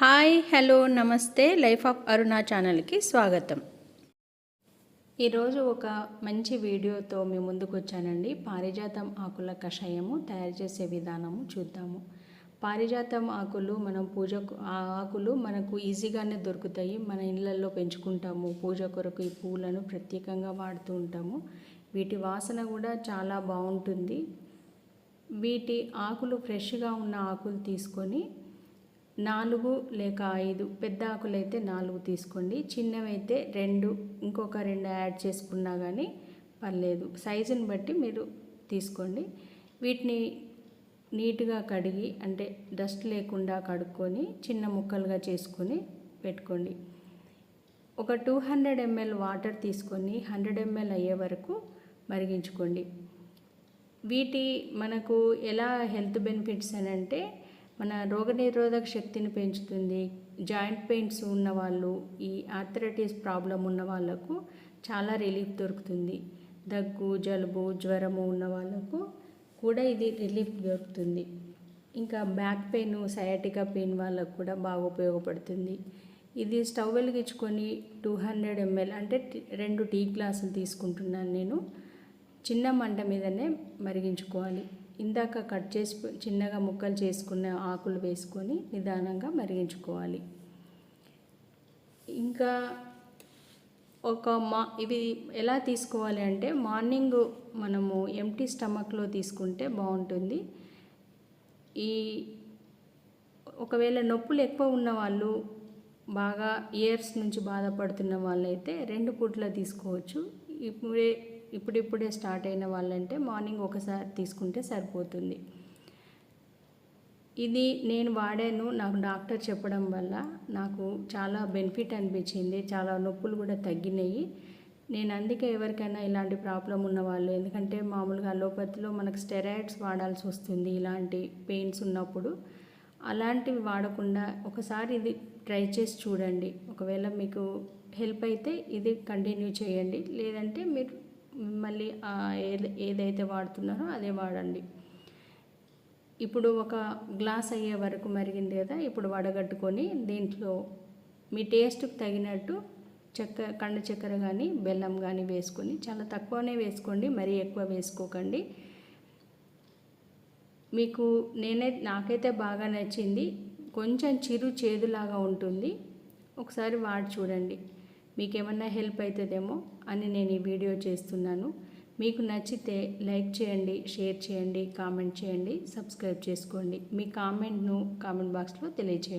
Hi hello నమస్తే life of Aruna ఛానల్కి స్వాగతం. ఈరోజు ఒక మంచి వీడియోతో మీ ముందుకు వచ్చానండి. పారిజాతం ఆకుల కషాయము తయారు చేసే విధానము చూద్దాము. పారిజాతం ఆకులు మనం పూజకు ఆకులు మనకు ఈజీగానే దొరుకుతాయి. మన ఇళ్ళల్లో పెంచుకుంటాము. పూజ కొరకు ఈ పూలను ప్రత్యేకంగా వాడుతూ ఉంటాము. వీటి వాసన కూడా చాలా బాగుంటుంది. వీటి ఆకులు ఫ్రెష్గా ఉన్న ఆకులు తీసుకొని నాలుగు లేక ఐదు పెద్ద ఆకులైతే నాలుగు తీసుకోండి. చిన్నవైతే రెండు ఇంకొక రెండు యాడ్ చేసుకున్నా కానీ పర్లేదు. సైజుని బట్టి మీరు తీసుకోండి. వీటిని నీట్గా కడిగి అంటే డస్ట్ లేకుండా కడుక్కొని చిన్న ముక్కలుగా చేసుకొని పెట్టుకోండి. ఒక టూ హండ్రెడ్ ఎంఎల్ వాటర్ తీసుకొని హండ్రెడ్ ఎంఎల్ అయ్యే వరకు మరిగించుకోండి. వీటి మనకు ఎలా హెల్త్ బెనిఫిట్స్ అని అంటే మన రోగనిరోధక శక్తిని పెంచుతుంది. జాయింట్ పెయిన్స్ ఉన్న వాళ్ళు ఈ ఆర్థరైటిస్ ప్రాబ్లం ఉన్న వాళ్ళకు చాలా రిలీఫ్ దొరుకుతుంది. దగ్గు జలుబు జ్వరము ఉన్న వాళ్ళకు కూడా ఇది రిలీఫ్ దొరుకుతుంది. ఇంకా బ్యాక్ పెయిన్ సయాటికా పెయిన్ వాళ్ళకు కూడా బాగా ఉపయోగపడుతుంది. ఇది స్టవ్ వెలిగించుకొని టూ హండ్రెడ్ ఎంఎల్ అంటే రెండు టీ గ్లాసులు తీసుకుంటున్నాను నేను. చిన్న మంట మీదనే మరిగించుకోవాలి. ఇందాక కట్ చేసి చిన్నగా ముక్కలు చేసుకున్న ఆకులు వేసుకొని నిదానంగా మరిగించుకోవాలి. ఇంకా ఒక మా ఇవి ఎలా తీసుకోవాలి అంటే మార్నింగ్ మనము ఎంటీ స్టమక్లో తీసుకుంటే బాగుంటుంది. ఈ ఒకవేళ నొప్పులు ఎక్కువ ఉన్న వాళ్ళు బాగా ఇయర్స్ నుంచి బాధపడుతున్న వాళ్ళైతే రెండు పూట్ల తీసుకోవచ్చు. ఇప్పుడే ఇప్పుడిప్పుడే స్టార్ట్ అయిన వాళ్ళంటే మార్నింగ్ ఒకసారి తీసుకుంటే సరిపోతుంది. ఇది నేను వాడాను నాకు డాక్టర్ చెప్పడం వల్ల నాకు చాలా బెనిఫిట్ అనిపించింది చాలా నొప్పులు కూడా తగ్గినాయి. నేను అందుకే ఎవరికైనా ఇలాంటి ప్రాబ్లం ఉన్నవాళ్ళు ఎందుకంటే మామూలుగా అలోపతిలో మనకు స్టెరాయిడ్స్ వాడాల్సి వస్తుంది ఇలాంటి పెయిన్స్ ఉన్నప్పుడు. అలాంటివి వాడకుండా ఒకసారి ఇది ట్రై చేసి చూడండి. ఒకవేళ మీకు హెల్ప్ అయితే ఇది కంటిన్యూ చేయండి. లేదంటే మీరు మళ్ళీ ఏది ఏదైతే వాడుతున్నారో అదే వాడండి. ఇప్పుడు ఒక గ్లాస్ అయ్యే వరకు మరిగింది కదా ఇప్పుడు వడగట్టుకొని దీంట్లో మీ టేస్ట్కి తగినట్టు చక్కెర కండ చక్కెర కానీ బెల్లం కానీ వేసుకొని చాలా తక్కువనే వేసుకోండి మరీ ఎక్కువ వేసుకోకండి. మీకు నేనే నాకైతే బాగా నచ్చింది. కొంచెం చిరు చేదులాగా ఉంటుంది. ఒకసారి వాడి చూడండి. మీకు ఏమన్నా హెల్ప్ అవుతుందేమో అని నేను ఈ వీడియో చేస్తున్నాను. మీకు నచ్చితే లైక్ చేయండి షేర్ చేయండి కామెంట్ చేయండి సబ్స్క్రైబ్ చేసుకోండి. మీ కామెంట్ను కామెంట్ బాక్స్లో తెలియచేయండి.